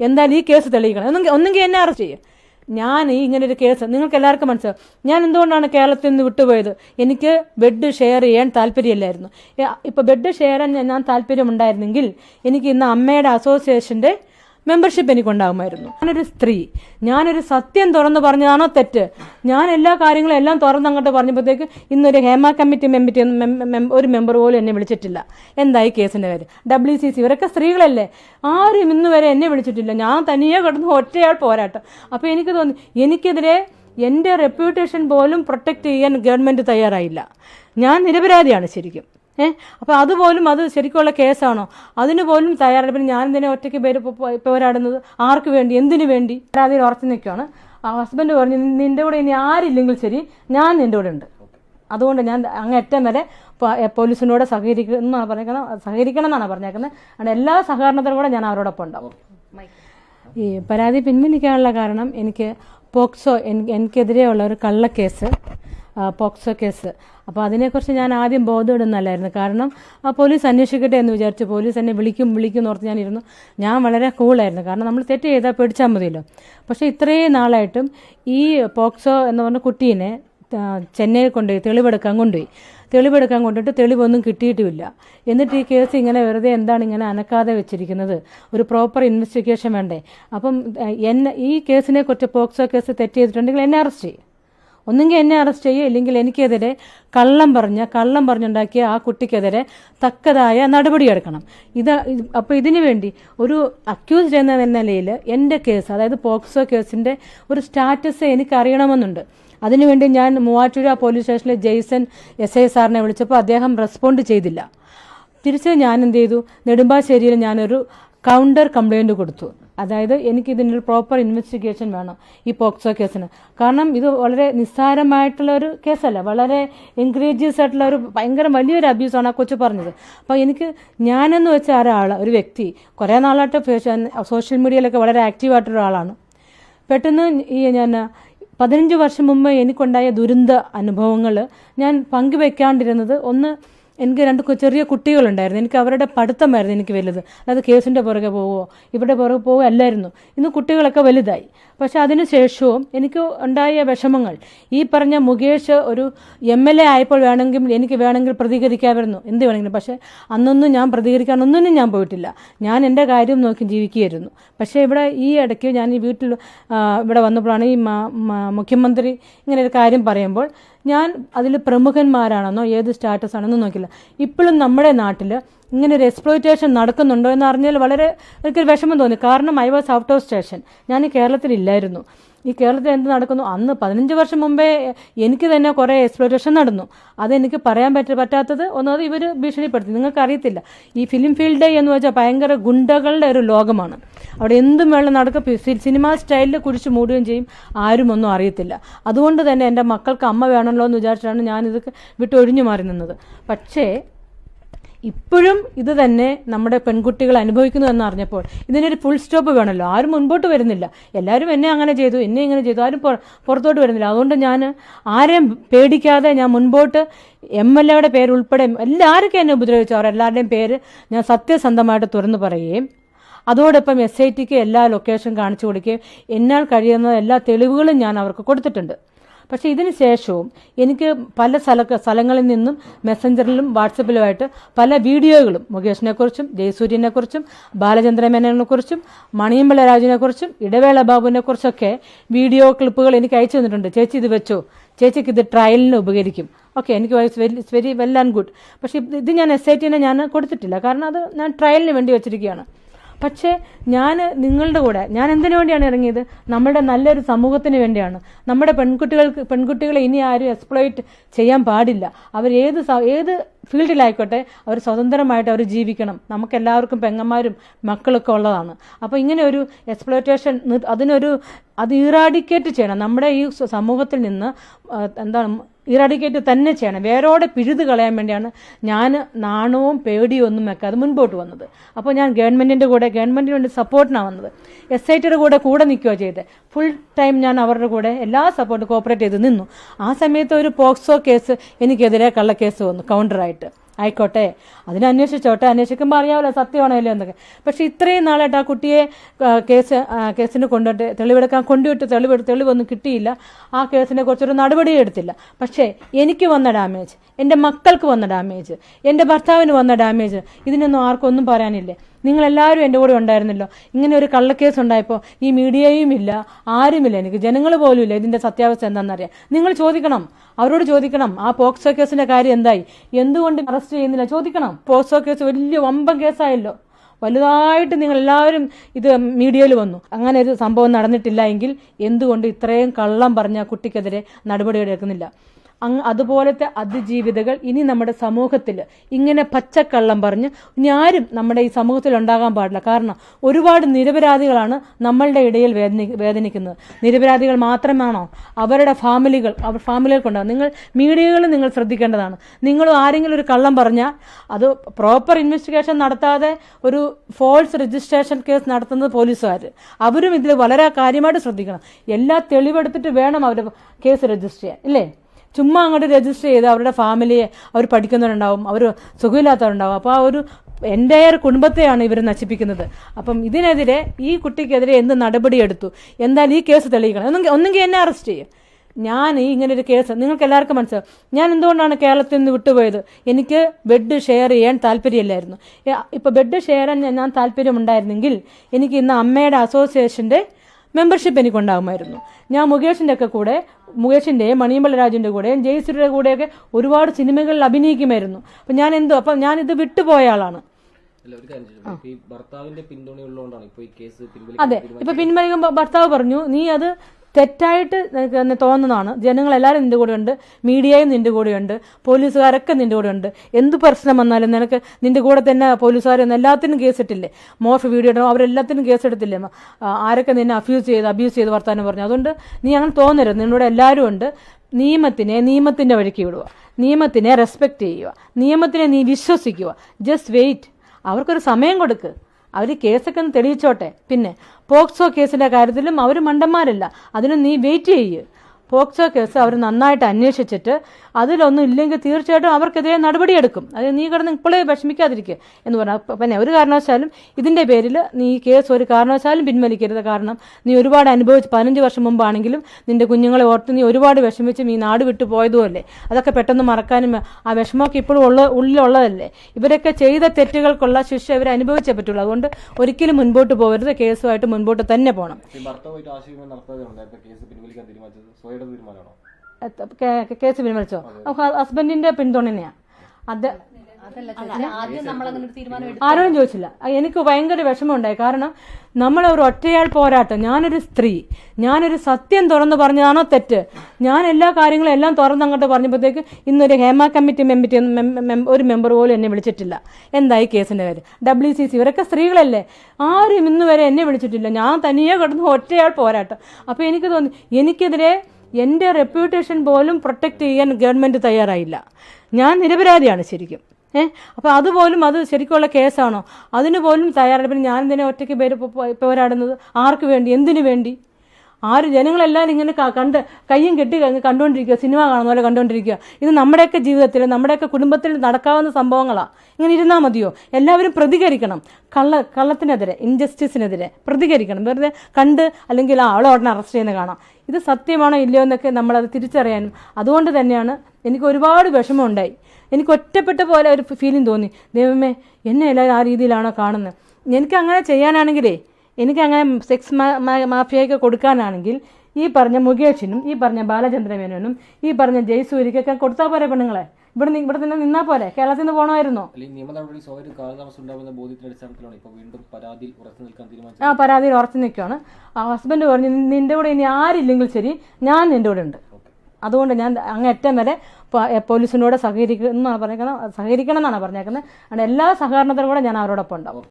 എന്തായാലും ഈ കേസ് തെളിയിക്കണം. ഒന്നെങ്കിൽ ഒന്നെങ്കിൽ എന്നെ അറസ്റ്റ് ചെയ്യും. ഞാൻ ഈ ഇങ്ങനെ ഒരു കേസ് നിങ്ങൾക്ക് എല്ലാവർക്കും മനസ്സിലാവും. ഞാൻ എന്തുകൊണ്ടാണ് കേരളത്തിൽ നിന്ന് വിട്ടുപോയത്? എനിക്ക് ബെഡ് ഷെയർ ചെയ്യാൻ താല്പര്യമില്ലായിരുന്നു. ഇപ്പോൾ ബെഡ് ഷെയർ ചെയ്യാൻ ഞാൻ താല്പര്യമുണ്ടായിരുന്നെങ്കിൽ എനിക്ക് ഇന്ന് അമ്മയുടെ അസോസിയേഷന്റെ മെമ്പർഷിപ്പ് എനിക്കുണ്ടാകുമായിരുന്നു. ഞാനൊരു സ്ത്രീ. ഞാനൊരു സത്യം തുറന്നു പറഞ്ഞതാണോ തെറ്റ്? ഞാൻ എല്ലാ കാര്യങ്ങളും എല്ലാം തുറന്ന് അങ്ങോട്ട് പറഞ്ഞപ്പോഴത്തേക്ക് ഇന്നൊരു ഹേമ കമ്മിറ്റി മെമ്പറ്റി ഒരു മെമ്പർ പോലും എന്നെ വിളിച്ചിട്ടില്ല. എന്തായി കേസിന്റെ പേര് ഡബ്ല്യു സി സി ഇവരൊക്കെ സ്ത്രീകളല്ലേ? ആരും ഇന്ന് വരെ എന്നെ വിളിച്ചിട്ടില്ല. ഞാൻ തനിയെ കിടന്ന് ഒറ്റയാൾ പോരാട്ടം. അപ്പോൾ എനിക്ക് തോന്നി എനിക്കെതിരെ എന്റെ റെപ്യൂട്ടേഷൻ പോലും പ്രൊട്ടക്റ്റ് ചെയ്യാൻ ഗവൺമെന്റ് തയ്യാറായില്ല. ഞാൻ നിരപരാധിയാണ് ശരിക്കും. ഏ? അപ്പോൾ അതുപോലും അത് ശരിക്കുള്ള കേസാണോ? അതിന് പോലും പിന്നെ ഞാൻ ഒറ്റയ്ക്ക് പേര് പോരാടുന്നത്? ആർക്ക് വേണ്ടി? എന്തിനു വേണ്ടി? പരാതിയിൽ ഉറച്ചു നിൽക്കുകയാണ്. ഹസ്ബൻഡ് പറഞ്ഞു നിന്റെ കൂടെ ഇനി ആരില്ലെങ്കിൽ ശരി ഞാൻ നിന്റെ കൂടെ ഉണ്ട്. അതുകൊണ്ട് ഞാൻ അങ്ങേറ്റം വരെ പോലീസിനോട് എ, എന്നാണ് പറഞ്ഞേക്കുന്നത് സഹകരിക്കണം എന്നാണ് പറഞ്ഞേക്കുന്നത് അങ്ങനെ എല്ലാ സഹകരണത്തിനും കൂടെ ഞാൻ അവരോടൊപ്പം ഉണ്ടാവും. ഈ പരാതി പിൻവലിക്കാനുള്ള കാരണം എനിക്ക് പോക്സോ എനിക്കെതിരെയുള്ള ഒരു കള്ളക്കേസ് പോക്സോ കേസ്. അപ്പോൾ അതിനെക്കുറിച്ച് ഞാൻ ആദ്യം ബോധമിടുന്നല്ലായിരുന്നു കാരണം ആ പോലീസ് അന്വേഷിക്കട്ടെ എന്ന് വിചാരിച്ചു പോലീസ് എന്നെ വിളിക്കും വിളിക്കും എന്ന് ഓർത്ത് ഞാനിരുന്നു ഞാൻ വളരെ കൂളായിരുന്നു. കാരണം നമ്മൾ തെറ്റ് ചെയ്താൽ പിടിച്ചാൽ മതിയല്ലോ. പക്ഷേ ഇത്രയും നാളായിട്ടും ഈ പോക്സോ എന്ന് പറഞ്ഞ കുട്ടീനെ ചെന്നൈ ചെന്നൈയിൽ കൊണ്ടുപോയി തെളിവെടുക്കാൻ കൊണ്ടുപോയി. തെളിവെടുക്കാൻ കൊണ്ടിട്ട് തെളിവൊന്നും കിട്ടിയിട്ടുമില്ല. എന്നിട്ട് ഈ കേസ് ഇങ്ങനെ വെറുതെ എന്താണ് ഇങ്ങനെ അനക്കാതെ വെച്ചിരിക്കുന്നത്? ഒരു പ്രോപ്പർ ഇൻവെസ്റ്റിഗേഷൻ വേണ്ടേ? അപ്പം എന്നെ ഈ കേസിനെ കുറിച്ച് പോക്സോ കേസ് തെറ്റ് ചെയ്തിട്ടുണ്ടെങ്കിൽ എന്നെ അറസ്റ്റ് ചെയ്യും. ഒന്നുകിൽ എന്നെ അറസ്റ്റ് ചെയ്യുക ഇല്ലെങ്കിൽ എനിക്കെതിരെ കള്ളം പറഞ്ഞ കള്ളം പറഞ്ഞുണ്ടാക്കിയ ആ കുട്ടിക്കെതിരെ തക്കതായ നടപടിയെടുക്കണം ഇത് അപ്പോൾ ഇതിനു വേണ്ടി ഒരു അക്യൂസ്ഡ് എന്ന നിലയിൽ എന്റെ കേസ് അതായത് പോക്സോ കേസിന്റെ ഒരു സ്റ്റാറ്റസ് എനിക്ക് അറിയണമെന്നുണ്ട്. അതിനുവേണ്ടി ഞാൻ മൂവാറ്റുപുഴ പോലീസ് സ്റ്റേഷനിലെ ജെയ്സൺ എസ് ഐ സാറിനെ വിളിച്ചപ്പോൾ അദ്ദേഹം റെസ്പോണ്ട് ചെയ്തില്ല. തിരിച്ച് ഞാൻ എന്ത് ചെയ്തു? നെടുമ്പാശ്ശേരിയിൽ ഞാനൊരു കൗണ്ടർ കംപ്ലൈന്റ് കൊടുത്തു. അതായത് എനിക്ക് ഇതിനൊരു പ്രോപ്പർ ഇൻവെസ്റ്റിഗേഷൻ വേണം ഈ പോക്സോ കേസിന്. കാരണം ഇത് വളരെ നിസ്സാരമായിട്ടുള്ള ഒരു കേസല്ല. വളരെ എൻകറേജിയസ് ആയിട്ടുള്ള ഒരു ഭയങ്കര വലിയൊരു അബ്യൂസാണ് ആ കൊച്ചു പറഞ്ഞത്. അപ്പോൾ എനിക്ക് ഞാനെന്ന് വെച്ച ഒരാൾ ഒരു വ്യക്തി കുറേ നാളായിട്ട് സോഷ്യൽ മീഡിയയിലൊക്കെ വളരെ ആക്റ്റീവായിട്ടുള്ള ആളാണ് പെട്ടെന്ന് ഈ ഞാൻ പതിനഞ്ച് വർഷം മുമ്പ് എനിക്കുണ്ടായ ദുരന്ത അനുഭവങ്ങൾ ഞാൻ പങ്കുവെക്കാണ്ടിരുന്നത് ഒന്ന് എനിക്ക് രണ്ട് ചെറിയ കുട്ടികളുണ്ടായിരുന്നു. എനിക്ക് അവരുടെ പഠിത്തമായിരുന്നു എനിക്ക് വലുത്. അതായത് കേസിന്റെ പുറകെ പോവുമോ ഇവരുടെ പുറകെ പോവോ അല്ലായിരുന്നു. ഇന്ന് കുട്ടികളൊക്കെ വലുതായി. പക്ഷെ അതിനുശേഷവും എനിക്ക് ഉണ്ടായ വിഷമങ്ങൾ. ഈ പറഞ്ഞ മുകേഷ് ഒരു എം എൽ എ ആയപ്പോൾ വേണമെങ്കിൽ എനിക്ക് വേണമെങ്കിൽ പ്രതികരിക്കാമായിരുന്നു. എന്ത് വേണമെങ്കിലും. പക്ഷേ അന്നൊന്നും ഞാൻ പ്രതികരിക്കാനൊന്നും ഞാൻ പോയിട്ടില്ല. ഞാൻ എന്റെ കാര്യം നോക്കി ജീവിക്കുകയായിരുന്നു. പക്ഷേ ഇവിടെ ഈ ഇടയ്ക്ക് ഞാൻ ഈ വീട്ടിൽ ഇവിടെ വന്നപ്പോഴാണ് ഈ മുഖ്യമന്ത്രി ഇങ്ങനെ ഒരു കാര്യം പറയുമ്പോൾ ഞാൻ അതിൽ പ്രമുഖന്മാരാണെന്നോ ഏത് സ്റ്റാറ്റസ് ആണെന്നോ നോക്കില്ല. ഇപ്പോഴും നമ്മുടെ നാട്ടിൽ ഇങ്ങനെ ഒരു എക്സ്പ്ലോയിറ്റേഷൻ നടക്കുന്നുണ്ടോ എന്ന് അറിഞ്ഞാൽ വളരെ എനിക്ക് വിഷമം തോന്നി. കാരണം I was out of station ഞാൻ ഈ കേരളത്തിലില്ലായിരുന്നു. ഈ കേരളത്തിൽ എന്ത് നടക്കുന്നു? അന്ന് പതിനഞ്ച് വർഷം മുമ്പേ എനിക്ക് തന്നെ കുറേ എക്സ്പ്ലോറേഷൻ നടന്നു. അതെനിക്ക് പറയാൻ പറ്റ പറ്റാത്തത് ഒന്നത് ഇവർ ഭീഷണിപ്പെടുത്തി. നിങ്ങൾക്ക് അറിയത്തില്ല ഈ ഫിലിം ഫീൽഡ് എന്ന് വെച്ചാൽ ഭയങ്കര ഗുണ്ടകളുടെ ഒരു ലോകമാണ്. അവിടെ എന്തും വെള്ളം നടക്കും സിനിമാ സ്റ്റൈലിൽ കുഴിച്ച് മൂടുകയും ചെയ്യും. ആരും ഒന്നും അറിയത്തില്ല. അതുകൊണ്ട് തന്നെ എന്റെ മക്കൾക്ക് അമ്മ വേണമല്ലോ എന്ന് വിചാരിച്ചിട്ടാണ് ഞാനിത് വിട്ടൊഴിഞ്ഞു മാറി നിന്നത്. പക്ഷേ ഇപ്പോഴും ഇത് തന്നെ നമ്മുടെ പെൺകുട്ടികൾ അനുഭവിക്കുന്നു എന്ന് അറിഞ്ഞപ്പോൾ ഇതിനൊരു ഫുൾ സ്റ്റോപ്പ് വേണമല്ലോ. ആരും മുൻപോട്ട് വരുന്നില്ല. എല്ലാവരും എന്നെ അങ്ങനെ ചെയ്തു എന്നെ ഇങ്ങനെ ചെയ്തു. ആരും പുറത്തോട്ട് വരുന്നില്ല. അതുകൊണ്ട് ഞാൻ ആരെയും പേടിക്കാതെ ഞാൻ മുൻപോട്ട് എം എൽ എയുടെ പേരുൾപ്പെടെ എല്ലാവർക്കും എന്നെ ഉപദ്രവിച്ചു. അവർ എല്ലാവരുടെയും പേര് ഞാൻ സത്യസന്ധമായിട്ട് തുറന്നു പറയുകയും അതോടൊപ്പം എസ് ഐ ടിക്ക് എല്ലാ ലൊക്കേഷൻ കാണിച്ചു കൊടുക്കുകയും എന്നാൽ കഴിയുന്ന എല്ലാ തെളിവുകളും ഞാൻ അവർക്ക് കൊടുത്തിട്ടുണ്ട്. പക്ഷേ ഇതിന് ശേഷവും എനിക്ക് പല സ്ഥല സ്ഥലങ്ങളിൽ നിന്നും മെസ്സഞ്ചറിലും വാട്സപ്പിലുമായിട്ട് പല വീഡിയോകളും മുകേഷിനെക്കുറിച്ചും ജയസൂര്യനെക്കുറിച്ചും ബാലചന്ദ്രമേനോനെക്കുറിച്ചും മണിയമ്പള രാജുവിനെക്കുറിച്ചും ഇടവേള ബാബുവിനെക്കുറിച്ചൊക്കെ വീഡിയോ ക്ലിപ്പുകൾ എനിക്ക് അയച്ചു തന്നിട്ടുണ്ട്. ചേച്ചി ഇത് വെച്ചോ? ചേച്ചിക്ക് ഇത് ട്രയലിന് ഉപകരിക്കും. ഓക്കെ എനിക്ക് very very well and good. പക്ഷേ ഇത് ഞാൻ എസ് ഐ ടിനെ ഞാൻ കൊടുത്തിട്ടില്ല. കാരണം അത് ഞാൻ ട്രയലിന് വേണ്ടി വെച്ചിരിക്കുകയാണ്. പക്ഷേ ഞാൻ നിങ്ങളുടെ കൂടെ ഞാൻ എന്തിനു വേണ്ടിയാണ് ഇറങ്ങിയത്? നമ്മുടെ നല്ലൊരു സമൂഹത്തിന് വേണ്ടിയാണ്. നമ്മുടെ പെൺകുട്ടികൾക്ക് പെൺകുട്ടികളെ ഇനി ആരും എക്സ്പ്ലോയിറ്റ് ചെയ്യാൻ പാടില്ല. അവർ ഏത് ഏത് ഫീൽഡിലായിക്കോട്ടെ അവർ സ്വതന്ത്രമായിട്ട് അവർ ജീവിക്കണം. നമുക്കെല്ലാവർക്കും പെങ്ങന്മാരും മക്കളൊക്കെ ഉള്ളതാണ്. അപ്പോൾ ഇങ്ങനെ ഒരു എക്സ്പ്ലോറ്റേഷൻ അതിനൊരു അത് ഇറാഡിക്കേറ്റ് ചെയ്യണം. നമ്മുടെ ഈ സമൂഹത്തിൽ നിന്ന് എന്താണ് ഇറാഡിക്കേറ്റ് തന്നെ ചെയ്യണം. വേരോടെ പിഴുത് കളയാൻ വേണ്ടിയാണ് ഞാൻ നാണവും പേടിയും ഒന്നും വെക്കാതെ മുൻപോട്ട് വന്നത്. അപ്പോൾ ഞാൻ ഗവൺമെന്റിന്റെ കൂടെ ഗവൺമെന്റിന് വേണ്ടി സപ്പോർട്ടിനാണ് വന്നത്. എസ് ഐ ടിയുടെ കൂടെ കൂടെ നിൽക്കുകയോ ചെയ്തത് ഫുൾ ടൈം ഞാൻ അവരുടെ കൂടെ എല്ലാ സപ്പോർട്ടും കോപ്പറേറ്റ് ചെയ്ത് നിന്നു. ആ സമയത്ത് ഒരു പോക്സോ കേസ് എനിക്കെതിരെ കള്ളക്കേസ് വന്നു കൗണ്ടറായിട്ട് ആയിക്കോട്ടെ. അതിനന്വേഷിച്ചോട്ടെ അന്വേഷിക്കുമ്പോൾ അറിയാമല്ലോ സത്യമാണോ ഇല്ലയോ എന്നൊക്കെ. പക്ഷെ ഇത്രയും നാളായിട്ട് ആ കുട്ടിയെ കേസ് കേസിന് കൊണ്ടുപോയിട്ട് തെളിവെടുക്കാൻ കൊണ്ടുവിട്ട് തെളിവ് തെളിവൊന്നും കിട്ടിയില്ല. ആ കേസിനെ കുറിച്ചൊരു നടപടിയും എടുത്തില്ല. പക്ഷേ എനിക്ക് വന്ന ഡാമേജ് എന്റെ മക്കൾക്ക് വന്ന ഡാമേജ് എന്റെ ഭർത്താവിന് വന്ന ഡാമേജ് ഇതിനൊന്നും ആർക്കൊന്നും പറയാനില്ലേ? നിങ്ങളെല്ലാവരും എന്റെ കൂടെ ഉണ്ടായിരുന്നല്ലോ. ഇങ്ങനെ ഒരു കള്ളക്കേസ് ഉണ്ടായപ്പോൾ ഈ മീഡിയയും ഇല്ല ആരുമില്ല എനിക്ക്. ജനങ്ങൾ പോലും ഇല്ല ഇതിന്റെ സത്യാവസ്ഥ എന്താണെന്നറിയാം നിങ്ങൾ ചോദിക്കണം. അവരോട് ചോദിക്കണം. ആ പോക്സോ കേസിന്റെ കാര്യം എന്തായി? എന്തുകൊണ്ട് അറസ്റ്റ് ചെയ്യുന്നില്ല? ചോദിക്കണം. പോക്സോ കേസ് വലിയ വമ്പൻ കേസായല്ലോ. വലുതായിട്ട് നിങ്ങൾ എല്ലാവരും ഇത് മീഡിയയിൽ വന്നു. അങ്ങനെ ഒരു സംഭവം നടന്നിട്ടില്ല എങ്കിൽ എന്തുകൊണ്ട് ഇത്രയും കള്ളം പറഞ്ഞ കുട്ടിക്കെതിരെ നടപടി എടുക്കുന്നില്ല അങ്ങ് അതുപോലത്തെ അതിജീവിതകൾ ഇനി നമ്മുടെ സമൂഹത്തിൽ ഇങ്ങനെ പച്ചക്കള്ളം പറഞ്ഞ് ഇനി ആരും നമ്മുടെ ഈ സമൂഹത്തിൽ ഉണ്ടാകാൻ പാടില്ല. കാരണം ഒരുപാട് നിരപരാധികളാണ് നമ്മളുടെ ഇടയിൽ വേദനി വേദനിക്കുന്നത്. നിരപരാധികൾ മാത്രമാണോ അവരുടെ ഫാമിലികൾ അവർ ഫാമിലികൾക്കുണ്ടാകും നിങ്ങൾ മീഡിയകളും നിങ്ങൾ ശ്രദ്ധിക്കേണ്ടതാണ്. നിങ്ങൾ ആരെങ്കിലും ഒരു കള്ളം പറഞ്ഞാൽ അത് പ്രോപ്പർ ഇൻവെസ്റ്റിഗേഷൻ നടത്താതെ ഒരു ഫോൾസ് രജിസ്ട്രേഷൻ കേസ് നടത്തുന്നത് പോലീസുകാർ. അവരും ഇതിൽ വളരെ കാര്യമായിട്ട് ശ്രദ്ധിക്കണം. എല്ലാ തെളിവെടുത്തിട്ട് വേണം അവർ കേസ് രജിസ്റ്റർ ചെയ്യാൻ. ഇല്ലേ? ചുമ്മാ അങ്ങോട്ട് രജിസ്റ്റർ ചെയ്ത് അവരുടെ ഫാമിലിയെ അവർ പഠിക്കുന്നവരുണ്ടാവും അവർ സുഖമില്ലാത്തവരുണ്ടാവും. അപ്പോൾ ആ ഒരു എന്റയർ കുടുംബത്തെയാണ് ഇവർ നശിപ്പിക്കുന്നത്. അപ്പം ഇതിനെതിരെ ഈ കുട്ടിക്കെതിരെ എന്ത് നടപടിയെടുത്തു എന്തായാലും ഈ കേസ് തെളിയിക്കണം. ഒന്നെങ്കിൽ ഒന്നെങ്കിൽ എന്നെ അറസ്റ്റ് ചെയ്യും. ഞാൻ ഈ ഇങ്ങനെ ഒരു കേസ് നിങ്ങൾക്ക് എല്ലാവർക്കും മനസ്സിലാവും. ഞാൻ എന്തുകൊണ്ടാണ് കേരളത്തിൽ നിന്ന് വിട്ടുപോയത്? എനിക്ക് ബെഡ് ഷെയർ ചെയ്യാൻ താല്പര്യമില്ലായിരുന്നു. ഇപ്പോൾ ബെഡ് ഷെയർ ചെയ്യാൻ ഞാൻ താല്പര്യമുണ്ടായിരുന്നെങ്കിൽ എനിക്ക് ഇന്ന് അമ്മയുടെ അസോസിയേഷന്റെ മെമ്പർഷിപ്പ് എനിക്കുണ്ടാകുമായിരുന്നു. ഞാൻ മുകേഷിന്റെ ഒക്കെ കൂടെ മുകേഷിന്റെയും മണിയമ്പല രാജുവിന്റെ കൂടെയും ജയശ്രീയുടെ കൂടെയൊക്കെ ഒരുപാട് സിനിമകളിൽ അഭിനയിക്കുമായിരുന്നു. അപ്പം ഞാൻ എന്തോ അപ്പം ഞാനിത് വിട്ടുപോയ ആളാണ്. അതെ ഇപ്പൊ പിൻവലിക്കുമ്പോൾ ഭർത്താവ് പറഞ്ഞു നീ അത് തെറ്റായിട്ട് തോന്നുന്നതാണ്. ജനങ്ങൾ എല്ലാവരും നിന്റെ കൂടെ ഉണ്ട് മീഡിയയും നിന്റെ കൂടെ ഉണ്ട് പോലീസുകാരൊക്കെ നിന്റെ കൂടെ ഉണ്ട് എന്ത് പ്രശ്നം വന്നാലും നിനക്ക് നിന്റെ കൂടെ തന്നെ പോലീസുകാരൊന്നും എല്ലാത്തിനും കേസിട്ടില്ലേ മോശം വീഡിയോ ഇടണം അവരെല്ലാത്തിനും കേസെടുത്തില്ലേ ആരൊക്കെ നിന്നെ അഫ്യൂസ് ചെയ്ത് അബ്യൂസ് ചെയ്ത് വർത്താനം പറഞ്ഞു. അതുകൊണ്ട് നീ അങ്ങനെ തോന്നരുത്. നിന്നോട് എല്ലാവരും ഉണ്ട്. നിയമത്തിനെ നിയമത്തിന്റെ വഴിക്ക് വിടുക. നിയമത്തിനെ റെസ്പെക്ട് ചെയ്യുക. നിയമത്തിനെ നീ വിശ്വസിക്കുക. ജസ്റ്റ് വെയിറ്റ് അവർക്കൊരു സമയം കൊടുക്ക്. അവർ കേസൊക്കെ ഒന്ന് തെളിയിച്ചോട്ടെ. പിന്നെ പോക്സോ കേസിന്റെ കാര്യത്തിലും അവർ മണ്ടന്മാരല്ല. അതിനും നീ വെയിറ്റ് ചെയ്യ്. പോക്സോ കേസ് അവർ നന്നായിട്ട് അന്വേഷിച്ചിട്ട് അതിലൊന്നും ഇല്ലെങ്കിൽ തീർച്ചയായിട്ടും അവർക്കെതിരെ നടപടിയെടുക്കും. അത് നീ കിടന്ന് ഇപ്പോഴേ വിഷമിക്കാതിരിക്കുക എന്ന് പറഞ്ഞാൽ പിന്നെ ഒരു കാരണവശാലും ഇതിന്റെ പേരിൽ നീ ഈ കേസ് ഒരു കാരണവശാലും പിൻവലിക്കരുത്. കാരണം നീ ഒരുപാട് അനുഭവിച്ച് പതിനഞ്ച് വർഷം മുമ്പാണെങ്കിലും നിന്റെ കുഞ്ഞുങ്ങളെ ഓർത്ത് നീ ഒരുപാട് വിഷമിച്ച് ഈ നാട് വിട്ടു പോയതുമല്ലേ? അതൊക്കെ പെട്ടെന്ന് മറക്കാനും ആ വിഷമമൊക്കെ ഇപ്പോഴും ഉള്ള ഉള്ളിലുള്ളതല്ലേ? ഇവരൊക്കെ ചെയ്ത തെറ്റുകൾക്കുള്ള ശിക്ഷ ഇവർ അനുഭവിച്ചേ പറ്റുള്ളൂ. അതുകൊണ്ട് ഒരിക്കലും മുൻപോട്ട് പോകരുത്. കേസുമായിട്ട് മുൻപോട്ട് തന്നെ പോകണം കേസ് പിൻവലിച്ചോ? ഹസ്ബൻഡിന്റെ പിന്തുണനെയാ. അത് ആദ്യം നമ്മൾ അങ്ങനെ ഒരു തീരുമാനം എടുത്തു? ആരോടും ചോദിച്ചില്ല. എനിക്ക് ഭയങ്കര വിഷമമുണ്ടായി. കാരണം നമ്മൾ ഒരു ഒറ്റയാൾ പോരാട്ടം. ഞാനൊരു സ്ത്രീ. ഞാനൊരു സത്യം തുറന്നു പറഞ്ഞതാണോ തെറ്റ്? ഞാൻ എല്ലാ കാര്യങ്ങളും എല്ലാം തുറന്ന് അങ്ങോട്ട് പറഞ്ഞപ്പോഴത്തേക്ക് ഇന്നൊരു ഹേമ കമ്മിറ്റി മെമ്പറ്റി ഒരു മെമ്പർ പോലും എന്നെ വിളിച്ചിട്ടില്ല. എന്തായി കേസിന്റെ കാര്യം? ഡബ്ല്യു സി സി ഇവരൊക്കെ സ്ത്രീകളല്ലേ? ആരും ഇന്നുവരെ എന്നെ വിളിച്ചിട്ടില്ല. ഞാൻ തനിയെ കിടന്ന് ഒറ്റയാൾ പോരാട്ടം. അപ്പോൾ എനിക്ക് തോന്നി എനിക്കെതിരെ എന്റെ റെപ്യൂട്ടേഷൻ പോലും പ്രൊട്ടക്റ്റ് ചെയ്യാൻ ഗവൺമെന്റ് തയ്യാറായില്ല. ഞാൻ നിരപരാധിയാണ് ശരിക്കും. ഏഹ് അപ്പോൾ അതുപോലും അത് ശരിക്കുള്ള കേസാണോ? അതിന് പോലും പിന്നെ ഞാൻ തന്നെ ഒറ്റയ്ക്ക് പേര് പോരാടുന്നത്? ആർക്ക് വേണ്ടി? എന്തിനു വേണ്ടി? ആര് ജനങ്ങളെല്ലാവരും ഇങ്ങനെ കണ്ട് കയ്യും കെട്ടി കണ്ടുകൊണ്ടിരിക്കുക സിനിമ കാണുന്ന പോലെ കണ്ടുകൊണ്ടിരിക്കുക ഇത് നമ്മുടെയൊക്കെ ജീവിതത്തിൽ നമ്മുടെയൊക്കെ കുടുംബത്തിൽ നടക്കാവുന്ന സംഭവങ്ങളാണ് ഇങ്ങനെ ഇരുന്നാൽ മതിയോ? എല്ലാവരും പ്രതികരിക്കണം. കള്ള കള്ളത്തിനെതിരെ ഇൻജസ്റ്റിസിനെതിരെ പ്രതികരിക്കണം. വെറുതെ കണ്ട് അല്ലെങ്കിൽ ആളെ ഉടനെ അറസ്റ്റ് ചെയ്യുന്ന കാണാം. ഇത് സത്യമാണോ ഇല്ലയോ എന്നൊക്കെ നമ്മളത് തിരിച്ചറിയാനും അതുകൊണ്ട് തന്നെയാണ് എനിക്ക് ഒരുപാട് വിഷമമുണ്ടായി. എനിക്ക് ഒറ്റപ്പെട്ട പോലെ ഒരു ഫീലിംഗ് തോന്നി. ദൈവമേ എന്നെ എല്ലാവരും ആ രീതിയിലാണോ കാണുന്നത്? എനിക്ക് അങ്ങനെ ചെയ്യാനാണെങ്കിലേ എനിക്ക് അങ്ങനെ സെക്സ് മാഫിയൊക്കെ കൊടുക്കാനാണെങ്കിൽ ഈ പറഞ്ഞ മുകേഷിനും ഈ പറഞ്ഞ ബാലചന്ദ്രമേനോനും ഈ പറഞ്ഞ ജയ്സൂര്യക്കൊക്കെ കൊടുത്താൽ പോരെ പെണ്ണുങ്ങളെ? ഇവിടെ ഇവിടെ തന്നെ നിന്നാൽ പോരെ? കേരളത്തിൽ നിന്ന് പോകണമായിരുന്നോ ആ പരാതിയിൽ ഉറച്ചു നിൽക്കുകയാണ്. ആ ഹസ്ബൻഡ് പറഞ്ഞു നിന്റെ കൂടെ ഇനി ആരില്ലെങ്കിൽ ശരി ഞാൻ നിന്റെ കൂടെ ഉണ്ട്. അതുകൊണ്ട് ഞാൻ അങ്ങേറ്റം വരെ പോലീസിനോട് സഹകരിക്കുന്നാണ് പറഞ്ഞേക്കുന്നത് സഹകരിക്കണം എന്നാണ് പറഞ്ഞേക്കുന്നത്. അതുകൊണ്ട് എല്ലാ സഹകരണത്തിനും കൂടെ ഞാൻ അവരോടൊപ്പം ഉണ്ടാവും.